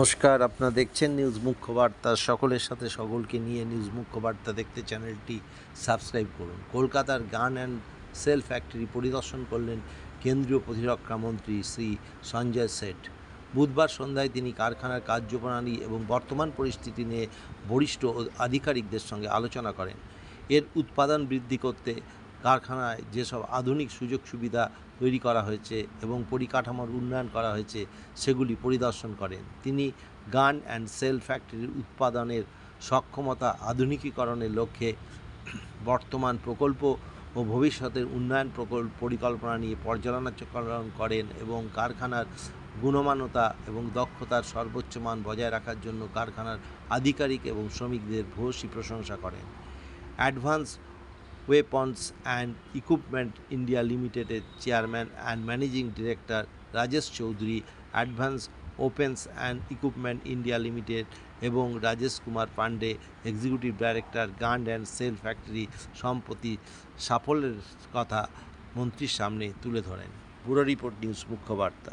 নমস্কার, আপনারা দেখছেন নিউজ মুখ্য বার্তা সকলের সাথে সকলকে নিয়ে নিউজ মুখ্য বার্তা দেখতে চ্যানেলটি সাবস্ক্রাইব করুন। কলকাতার গান অ্যান্ড সেল ফ্যাক্টরি পরিদর্শন করলেন কেন্দ্রীয় প্রতিরক্ষা মন্ত্রী শ্রী সঞ্জয় সেঠ। বুধবার সন্ধ্যায় তিনি কারখানার কার্যপ্রণালী এবং বর্তমান পরিস্থিতি নিয়ে বরিষ্ঠ আধিকারিকদের সঙ্গে আলোচনা করেন। এর উৎপাদন বৃদ্ধি করতে কারখানায় যেসব আধুনিক সুযোগ সুবিধা তৈরি করা হয়েছে এবং পরিকাঠামোর উন্নয়ন করা হয়েছে, সেগুলি পরিদর্শন করেন। তিনি গান অ্যান্ড সেল ফ্যাক্টরির উৎপাদনের সক্ষমতা আধুনিকীকরণের লক্ষ্যে বর্তমান প্রকল্প ও ভবিষ্যতের উন্নয়ন প্রকল্প পরিকল্পনা নিয়ে পর্যালোচনা করেন এবং কারখানার গুণমানতা এবং দক্ষতার সর্বোচ্চ মান বজায় রাখার জন্য কারখানার আধিকারিক এবং শ্রমিকদের ভূয়সী প্রশংসা করেন। Advance weapons and equipment India লিমিটেডের chairman and managing director Rajesh Chowdhury advance weapons and equipment India limited এবং Rajesh Kumar Pandey executive director gun and shell factory সম্প্রতি সাফল্যের কথা মন্ত্রীর সামনে তুলে ধরেন। ব্যুরো রিপোর্ট নিউজ মুখ্য বার্তা।